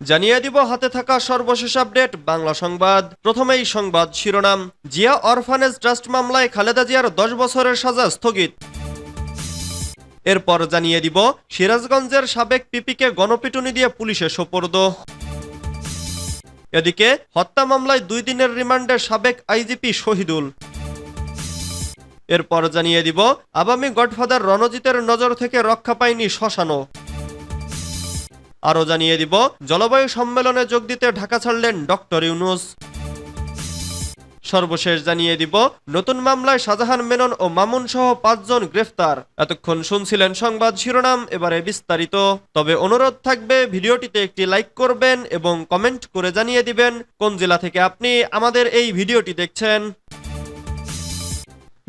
জানিয়ে দিব, হাতে থাকা সর্বশেষ আপডেট, বাংলা সংবাদ। প্রথমেই সংবাদ শিরোনাম। জিয়া অরফানেজ ট্রাস্ট মামলায় খালেদা জিয়ার দশ বছরের সাজা স্থগিত। এরপর জানিয়ে দিব, সিরাজগঞ্জের সাবেক পিপিকে গণপিটুনি দিয়ে পুলিশে সোপর্দ। এদিকে, হত্যা মামলায় দুই দিনের রিমান্ডে সাবেক আইজিপি শহীদুল। এরপর জানিয়ে দিব আবামী গডফাদার রণজিতের নজর থেকে রক্ষা পায়নি শ্মশানও। আরও জানিয়ে দিব। জলবায়ু সম্মেলনে যোগ দিতে ঢাকা ছাড়লেন ডক্টর ইউনুস। সর্বশেষ জানিয়ে দিব, নতুন মামলায় শাহজাহান মেনন ও মামুন সহ পাঁচজন গ্রেফতার। এতক্ষণ শুনছিলেন সংবাদ শিরোনাম, এবারে বিস্তারিত। তবে অনুরোধ থাকবে, ভিডিওটিতে একটি লাইক করবেন এবং কমেন্ট করে জানিয়ে দিবেন, কোন জেলা থেকে আপনি আমাদের এই ভিডিওটি দেখছেন।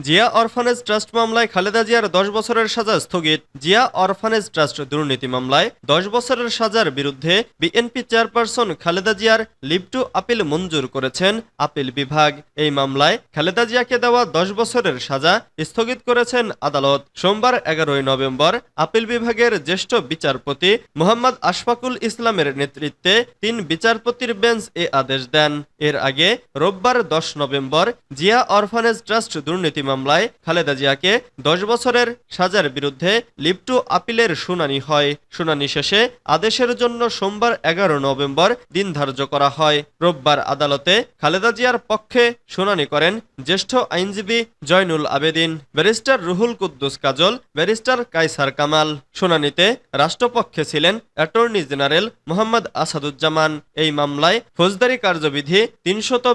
জিয়া অরফানেজ ট্রাস্ট মামলায় খালেদা জিয়ার দশ বছরের সাজা স্থগিত। জিয়া অরফানেজ ট্রাস্ট দুর্নীতি মামলায় দশ বছরের সাজার বিরুদ্ধে বিএনপি চেয়ারপারসন খালেদা জিয়ার লিভ টু আপিল মঞ্জুর করেছেন আপিল বিভাগ। এই মামলায় খালেদা জিয়াকে দেওয়া দশ বছরের সাজা স্থগিত করেছেন আদালত। সোমবার এগারোই নভেম্বর আপিল বিভাগের জ্যেষ্ঠ বিচারপতি মোহাম্মদ আশফাকুল ইসলামের নেতৃত্বে তিন বিচারপতির বেঞ্চ এ আদেশ দেন। এর আগে রোববার দশ নভেম্বর জিয়া অরফানেজ ট্রাস্ট দুর্নীতি মামলায় খালেদা জিয়াকে দশ বছরের সাজার বিরুদ্ধে লিপ্টু আপিলের শুনানি হয়। শুনানি শেষে আদেশের জন্য সোমবার এগারো নভেম্বর দিন ধার্য করা হয়। রোববার আদালতে খালেদা জিয়ার পক্ষে শুনানি করেন জ্যেষ্ঠ আইনজীবী জয়নুল আবেদিন, ব্যারিস্টার রুহুল কুদ্দুস কাজল, ব্যারিস্টার কাইসার কামাল। শুনানিতে রাষ্ট্রপক্ষে ছিলেন অ্যাটর্নি জেনারেল মোহাম্মদ আসাদুজ্জামান। এই মামলায় ফৌজদারি কার্যবিধি তিনশত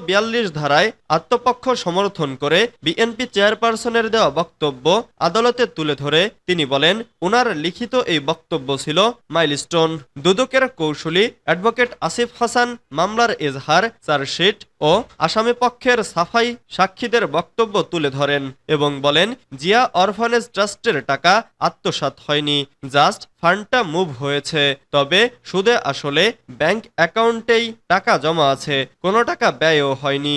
ধারায় আত্মপক্ষ সমর্থন করে বিএনপি চেয়ারপারসনের দেওয়া বক্তব্য আদালতে তুলে ধরে তিনি বলেন, উনার লিখিত এই বক্তব্য ছিল মাইলস্টোন। দুদকের কৌশলী অ্যাডভোকেট আসিফ হাসান, মামলার এজহার, চার্জশিট ও আসামি পক্ষের সাফাই সাক্ষীদের বক্তব্য তুলে ধরেন এবং বলেন, জিয়া অরফানেজ ট্রাস্টের টাকা আত্মসাৎ হয়নি, জাস্ট ফান্ডটা মুভ হয়েছে। তবে সুদে আসলে ব্যাংক অ্যাকাউন্টেই টাকা জমা আছে, কোনো টাকা ব্যয়ও হয়নি।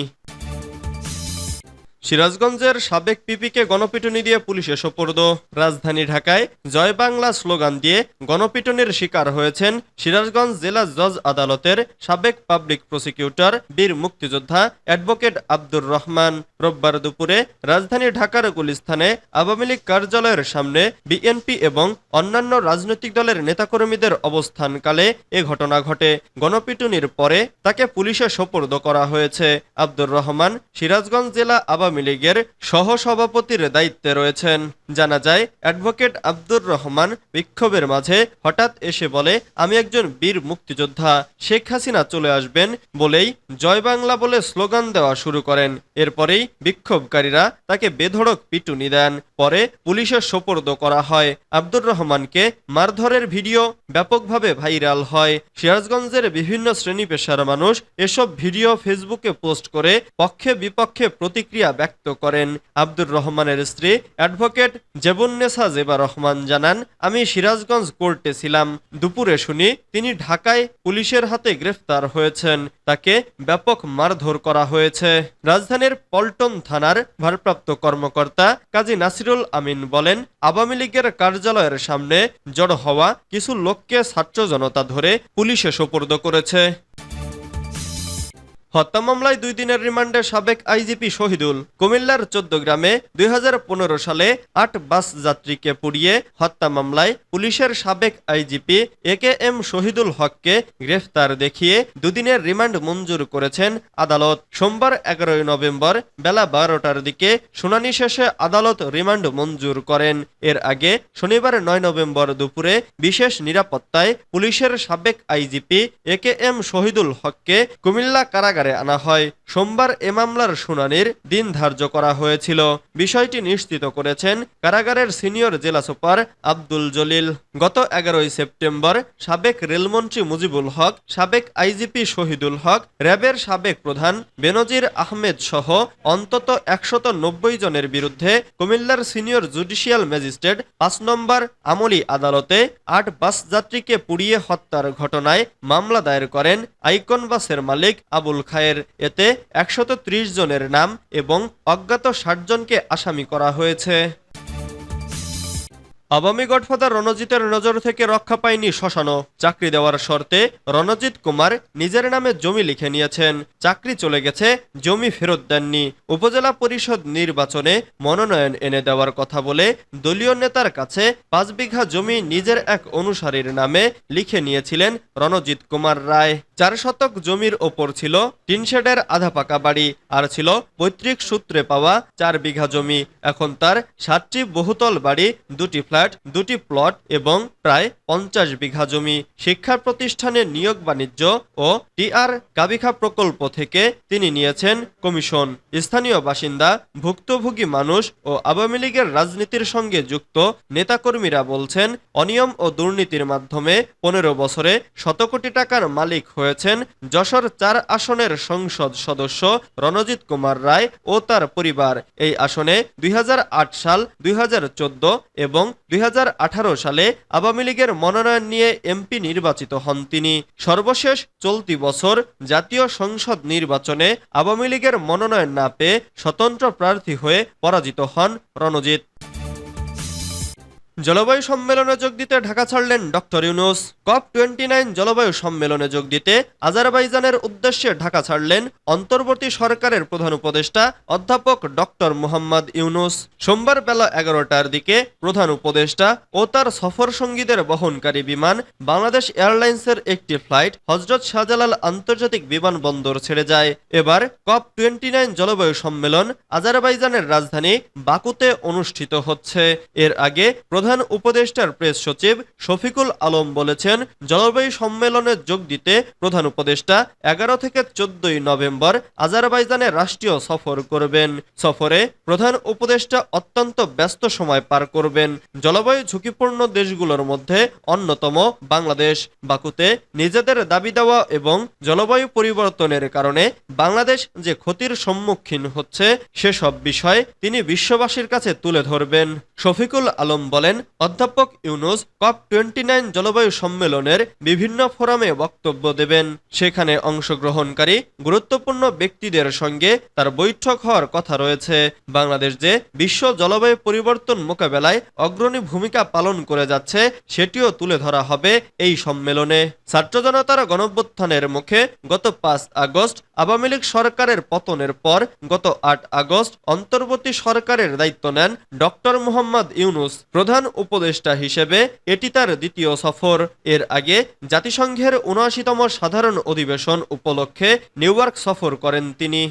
সিরাজগঞ্জের সাবেক পিপিকে গণপিটুনি দিয়ে পুলিশে সোপর্দ রাজধানী ঢাকায় জয় বাংলা স্লোগান দিয়ে গণপিটুনির শিকার হয়েছেন সিরাজগঞ্জ জেলা জজ আদালতের সাবেক পাবলিক প্রসিকিউটর বীর মুক্তিযোদ্ধা অ্যাডভোকেট আব্দুর রহমান। রোববার দুপুরে রাজধানী ঢাকার গুলিস্থানে আওয়ামী লীগ কার্যালয়ের সামনে বিএনপি এবং অন্যান্য রাজনৈতিক দলের নেতাকর্মীদের অবস্থানকালে এ ঘটনা ঘটে। গণপিটুনির পরে তাকে পুলিশে সোপর্দ করা হয়েছে। আব্দুর রহমান সিরাজগঞ্জ জেলা আওয়ামী লীগের সহসভাপতির দায়িত্বে রয়েছেন। জানা যায়, অ্যাডভোকেট আব্দুর রহমান বিক্ষোভের মাঝে হঠাৎ এসে বলে, আমি একজন বীর মুক্তিযোদ্ধা, শেখ হাসিনা চলে আসবেন বলেই জয় বাংলা বলে স্লোগান দেওয়া শুরু করেন। এরপরেই বিক্ষোভকারীরা তাকে বেধড়ক পিটুনি দেন। পরে পুলিশের সোপর্দ করা হয়। আব্দুর রহমানকে মারধরের ভিডিও ব্যাপকভাবে ভাইরাল হয়। সিরাজগঞ্জের বিভিন্ন শ্রেণি পেশার মানুষ এসব ভিডিও ফেসবুকে পোস্ট করে পক্ষে বিপক্ষে প্রতিক্রিয়া ব্যক্ত করেন। আব্দুর রহমানের স্ত্রী অ্যাডভোকেট জেবুন্নেসা জেবা রহমান জানান, আমি সিরাজগঞ্জ কোর্টে ছিলাম। দুপুরে শুনি তিনি ঢাকায় পুলিশের হাতে গ্রেফতার হয়েছেন। তাকে ব্যাপক মারধর করা হয়েছে। রাজধানীর পল্টন থানার ভারপ্রাপ্ত কর্মকর্তা কাজী নাসিরুল আমিন বলেন, আওয়ামী লীগের কার্যালয়ের সামনে জড়ো হওয়া কিছু লোককে ছাত্র জনতা ধরে পুলিশে সোপর্দ করেছে। হত্যা মামলায় দুই দিনের রিমান্ডে সাবেক আইজিপি শহীদুল। কুমিল্লার চোদ্দ গ্রামে দুই হাজার পনেরো সালে আট বাস যাত্রীকে পুড়িয়ে হত্যা মামলায় পুলিশের সাবেক IGP A K M Shahidul হককে গ্রেফতার দেখিয়ে দুদিনের রিমান্ড মঞ্জুর করেছেন আদালত। সোমবার এগারোই নভেম্বর বেলা বারোটার দিকে শুনানি শেষে আদালত রিমান্ড মঞ্জুর করেন। এর আগে শনিবার নয় নভেম্বর দুপুরে বিশেষ নিরাপত্তায় পুলিশের সাবেক IGP A K M Shahidul হককে কুমিল্লা কারাগারে আনা হয়। সোমবার এ মামলার শুনানির দিন ধার্য করা হয়েছিল। বিষয়টি নিশ্চিত করেছেন কারাগারের সিনিয়র জেলা সুপার আব্দুল জলিল। গত এগারোই সেপ্টেম্বর সাবেক রেলমন্ত্রী মুজিবুল হক, সাবেক আইজিপি শহীদুল হক, র্যাবের সাবেক প্রধান বেনজির আহমেদ সহ অন্তত একশত জনের বিরুদ্ধে কুমিল্লার সিনিয়র জুডিশিয়াল ম্যাজিস্ট্রেট পাঁচ নম্বর আমলি আদালতে আট বাস যাত্রীকে পুড়িয়ে হত্যার ঘটনায় মামলা দায়ের করেন আইকন বাসের মালিক আবুল খায়ের এতে একশত জনের নাম এবং অজ্ঞাত ষাট জনকে আসামি করা হয়েছে। আওয়ামী গডফাদার রণজিতের নজর থেকে রক্ষা পায়নি শ্মশানো চাকরি দেওয়ার শর্তে রণজিৎ কুমার নিজের নামে জমি লিখে নিয়েছেন। চাকরি চলে গেছে, জমি ফেরত দেননি। উপজেলা পরিষদ নির্বাচনে মনোনয়ন এনে দেওয়ার কথা বলে দলীয় নেতার কাছে পাঁচ বিঘা জমি নিজের এক অনুসারীর নামে লিখে নিয়েছিলেন রণজিৎ কুমার রায়। চার শতক জমির ওপর ছিল টিনশেডের আধা পাকা বাড়ি, আর ছিল পৈতৃক সূত্রে পাওয়া চার বিঘা জমি। এখন তার সাতটি বহুতল বাড়ি, দুটি ফ্ল্যাট দুটি প্লট এবং প্রায় পঞ্চাশ বিঘা জমি। শিক্ষা প্রতিষ্ঠানে নিয়োগ বাণিজ্য ও টিআর কাবিখা প্রকল্প থেকে তিনি নিয়েছেন কমিশন। স্থানীয় বাসিন্দা, ভুক্তভোগী মানুষ ও আওয়ামী লীগের রাজনীতির সঙ্গে যুক্ত নেতাকর্মীরা বলছেন, অনিয়ম ও দুর্নীতির মাধ্যমে পনেরো বছরে শত কোটি টাকার মালিক হয়েছেন যশোর চার আসনের সংসদ সদস্য রণজিৎ কুমার রায় ও তার পরিবার। এই আসনে দুই হাজার আট সাল, দুই হাজার চোদ্দ এবং দুই হাজার আঠারো সালে আওয়ামী লীগের মনোনয়ন নিয়ে এমপি নির্বাচিত হন তিনি। সর্বশেষ চলতি বছর জাতীয় সংসদ নির্বাচনে আওয়ামী লীগের মনোনয়ন না পেয়ে স্বতন্ত্র প্রার্থী হয়ে পরাজিত হন রণজিৎ। জলবায়ু সম্মেলনে যোগ দিতে ঢাকা ছাড়লেন doctor Yunus. COP twenty nine জলবায়ু সম্মেলনে যোগ দিতে আজারবাইজানের উদ্দেশ্যে ঢাকা ছাড়লেন অন্তর্বর্তী সরকারের প্রধান উপদেষ্টা অধ্যাপক ডক্টর মোহাম্মদ ইউনুস। সোমবার বেলা এগারোটার দিকে প্রধান উপদেষ্টা ও তার সফর সঙ্গীদের বহনকারী বিমান বাংলাদেশ এয়ারলাইন্সের একটি ফ্লাইট হজরত শাহজালাল আন্তর্জাতিক বিমানবন্দর ছেড়ে যায়। এবার কপ টোয়েন্টি নাইন জলবায়ু সম্মেলন আজারবাইজানের রাজধানী বাকুতে অনুষ্ঠিত হচ্ছে। এর আগে প্রধান উপদেষ্টার প্রেস সচিব শফিকুল আলম বলেছেন, জলবায়ু সম্মেলনে যোগ দিতে প্রধান উপদেষ্টা এগারো থেকে চোদ্দই নভেম্বর আজারবাইজানে রাষ্ট্রীয় সফর করবেন। সফরে প্রধান উপদেষ্টা অত্যন্ত ব্যস্ত সময় পার করবেন। জলবায়ু ঝুঁকিপূর্ণ দেশগুলোর মধ্যে অন্যতম বাংলাদেশ। বাকুতে নিজেদের দাবি দেওয়া এবং জলবায়ু পরিবর্তনের কারণে বাংলাদেশ যে ক্ষতির সম্মুখীন হচ্ছে, সেসব বিষয় তিনি বিশ্ববাসীর কাছে তুলে ধরবেন। শফিকুল আলম বলেন অধ্যাপক ইউনুস কপ টোয়েন্টি নাইন জলবায়ু সম্মেলনের বিভিন্ন ফোরামে বক্তব্য দেবেন। সেখানে অংশগ্রহণকারী গুরুত্বপূর্ণ ব্যক্তিদের সঙ্গে তার বৈঠক হওয়ার কথা রয়েছে। বাংলাদেশ যে বিশ্ব জলবায়ু পরিবর্তন মোকাবেলায় অগ্রণী ভূমিকা পালন করে যাচ্ছে, সেটিও তুলে ধরা হবে এই সম্মেলনে। ছাত্র জনতার গণভ্যুত্থানের মুখে গত পাঁচ আগস্ট আওয়ামী লীগ সরকারের পতনের পর গত আট আগস্ট অন্তর্বর্তী সরকারের দায়িত্ব নেন ডক্টর মোহাম্মদ ইউনুস। প্রধান উপদেষ্টা হিসেবে এটি তার দ্বিতীয় সফর। এর আগে জাতিসংঘের উনআশিতম সাধারণ অধিবেশন উপলক্ষে নিউইয়র্ক সফর করেন তিনি।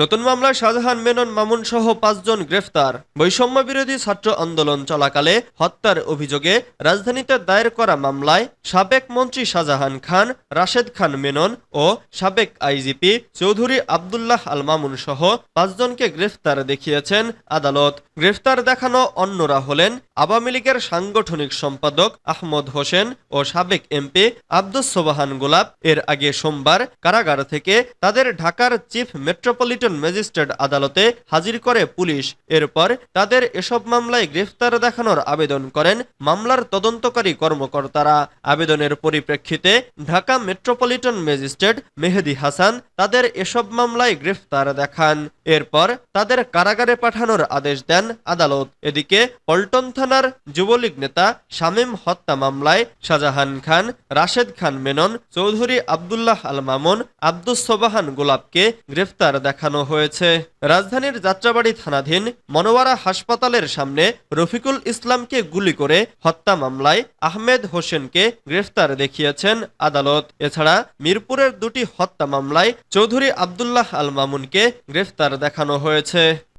নতুন মামলায় শাহজাহান, মেনন, মামুন সহ পাঁচজন গ্রেফতার। বৈষম্য বিরোধী ছাত্র আন্দোলন চলাকালে হত্যার অভিযোগে রাজধানীতে দায়ের করা মামলায় সাবেক মন্ত্রী শাহজাহান খান, রাশেদ খান মেনন ও সাবেক আইজিপি চৌধুরী আবদুল্লাহ আল মামুন সহ পাঁচজনকে গ্রেফতার দেখিয়েছেন আদালত। গ্রেফতার দেখানো অন্যরা হলেন আওয়ামী লীগের সাংগঠনিক সম্পাদক আহমদ হোসেন ও সাবেক এমপি আব্দুস সোবাহান গোলাপ। এর আগে সোমবার কারাগার থেকে তাদের ঢাকার চিফ মেট্রোপলিটন ম্যাজিস্ট্রেট আদালতে হাজির করে পুলিশ। এরপর তাদের এসব মামলায় গ্রেফতার দেখানোর আবেদন করেন মামলার তদন্তকারী কর্মকর্তারা। আবেদনের পরিপ্রেক্ষিতে ঢাকা মেট্রোপলিটন ম্যাজিস্ট্রেট মেহেদি হাসান তাদের এসব মামলায় গ্রেফতার দেখান। এরপর তাদের কারাগারে পাঠানোর আদেশ দেন আদালত। এদিকে পল্টন থানার যুবলীগ নেতা শামীম হত্যা মামলায় শাহজাহান খান, রাশেদ খান মেনন, চৌধুরী আবদুল্লাহ আল মামুন, আব্দুস সোবাহান গোলাপকে গ্রেফতার দেখানো হয়েছে, রাজধানীর যাত্রাবাড়ি থানাধীন মনোয়ারা হাসপাতালের সামনে রফিকুল ইসলামকে গুলি করে হত্যা মামলায় আহমেদ হোসেনকে গ্রেফতার দেখিয়েছেন আদালত। এছাড়া মিরপুরের দুটি হত্যা মামলায় চৌধুরী আবদুল্লাহ আল মামুনকে গ্রেফতার দেখানো হয়েছে।